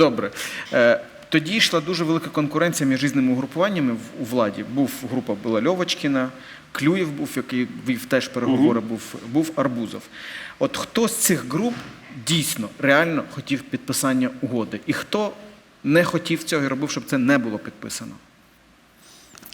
Добре. Е, Тоді йшла дуже велика конкуренція між різними угрупуваннями у владі. Був група була Льовочкіна, Клюєв був, який вів теж переговори, був, був Арбузов. От хто з цих груп дійсно реально хотів підписання угоди? І хто не хотів цього і робив, щоб це не було підписано?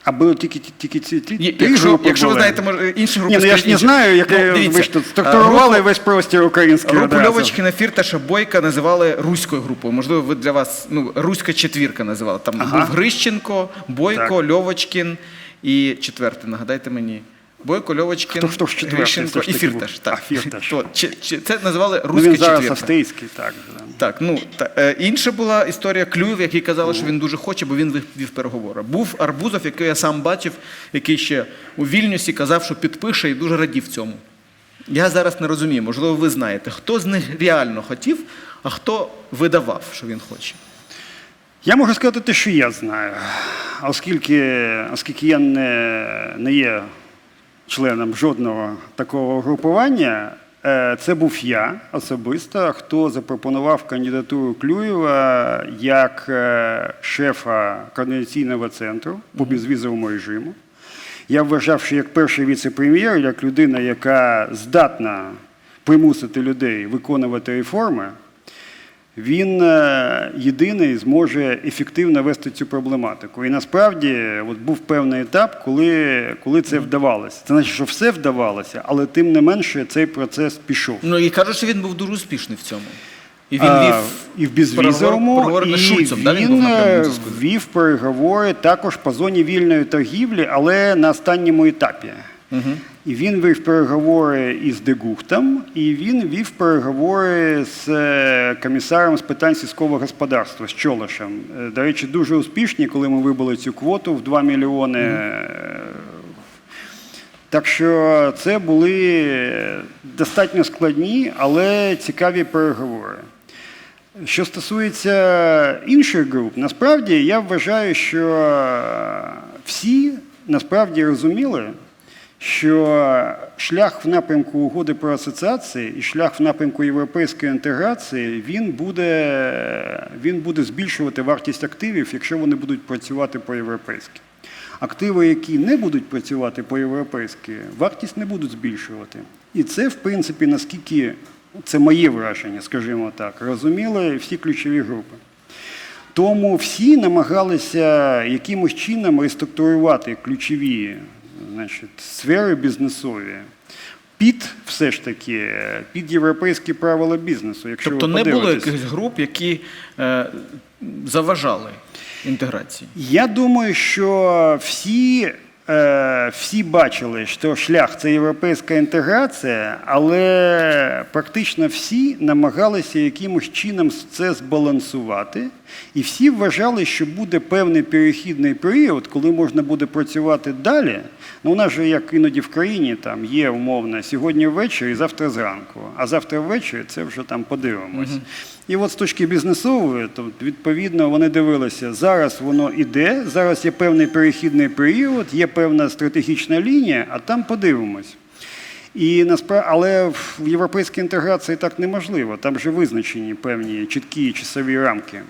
А були тільки, тільки ці ті, ні, Якщо, групи якщо ви знаєте, може, інші групи Ні, ну я ж не знаю, як Ну, ви ж тут структурували групу- весь простір український Групу. Льовочкіна, Фірташа, Шабойка називали руською групою. Можливо, ви для вас ну, руська четвірка називали. Там Ага. був Грищенко, Бойко, Льовочкін і четвертий, нагадайте мені. Бойко, Льовочкін, Хто- хто ж четвертий Грищенко і Фірташ. Так. А, Фірташ. То, чи- чи- це називали Ну, руська він зараз австрійський, так. Так, ну та, е, інша була історія Клюєв, який казали, що він дуже хоче, бо він вів переговори. Був Арбузов, який я сам бачив, який ще у Вільнюсі казав, що підпише і дуже радів цьому. Я зараз не розумію, можливо, ви знаєте, хто з них реально хотів, а хто видавав, що він хоче. Я можу сказати те, що я знаю. Оскільки, оскільки я не, не є членом жодного такого групування, е, це був я особисто, хто запропонував кандидатуру Клюєва як е, шефа координаційного центру по безвізовому режиму. Я вважав, що як перший віце-прем'єр, як людина, яка здатна примусити людей виконувати реформи, він е, єдиний зможе ефективно вести цю проблематику. І насправді от був певний етап, коли, коли це вдавалося. Це значить, що все вдавалося, але тим не менше цей процес пішов. Ну і кажуть, що він був дуже успішний в цьому. І він А, вів і в безвізовому, і Шульцем, да, він він був е, вів переговори також по зоні вільної торгівлі, але на останньому етапі. І він вів переговори із Дегухтом, і він вів переговори з е, комісаром з питань сільського господарства, з Чолошем. Е, До речі, дуже успішні, коли ми вибили цю квоту в 2 мільйони. е, Так що це були достатньо складні, але цікаві переговори. Що стосується інших груп, насправді я вважаю, що всі насправді розуміли, що шлях в напрямку угоди про асоціації і шлях в напрямку європейської інтеграції він буде, він буде збільшувати вартість активів, якщо вони будуть працювати по-європейськи. Активи, які не будуть працювати по-європейськи, вартість не будуть збільшувати. І це, в принципі, наскільки це моє враження, скажімо так, розуміли всі ключові групи. Тому всі намагалися якимось чином реструктурувати ключові значить, сфери бізнесові під все ж таки під європейські правила бізнесу. Якщо Тобто ви не було якихось груп, які е, заважали інтеграції. Я думаю, що всі, всі бачили, що шлях це європейська інтеграція, але практично всі намагалися якимось чином це збалансувати. І всі вважали, що буде певний перехідний період, коли можна буде працювати далі. Ну, у нас же, як іноді в країні, там є умовно сьогодні ввечері, завтра зранку, а завтра ввечері це вже там подивимось. І от з точки бізнесової, то відповідно вони дивилися, зараз воно іде, зараз є певний перехідний період, є певна стратегічна лінія, а там подивимось. І насправді, але в європейській інтеграції так неможливо. Там вже визначені певні чіткі часові рамки.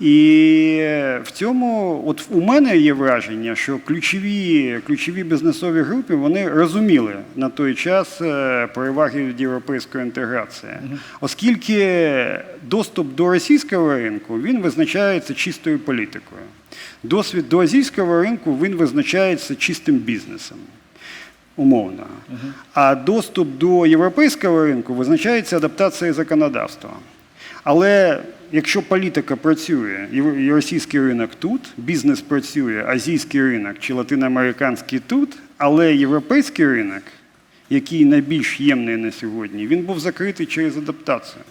І в цьому, от у мене є враження, що ключові, ключові бізнесові групи вони розуміли на той час е, переваги від європейської інтеграції, оскільки доступ до російського ринку він визначається чистою політикою. Досвід до азійського ринку він визначається чистим бізнесом. Умовно. А доступ до європейського ринку визначається адаптацією законодавства. Але якщо політика працює, і російський ринок тут, бізнес працює, азійський ринок чи латиноамериканський тут, але європейський ринок, який найбільш ємний на сьогодні, він був закритий через адаптацію.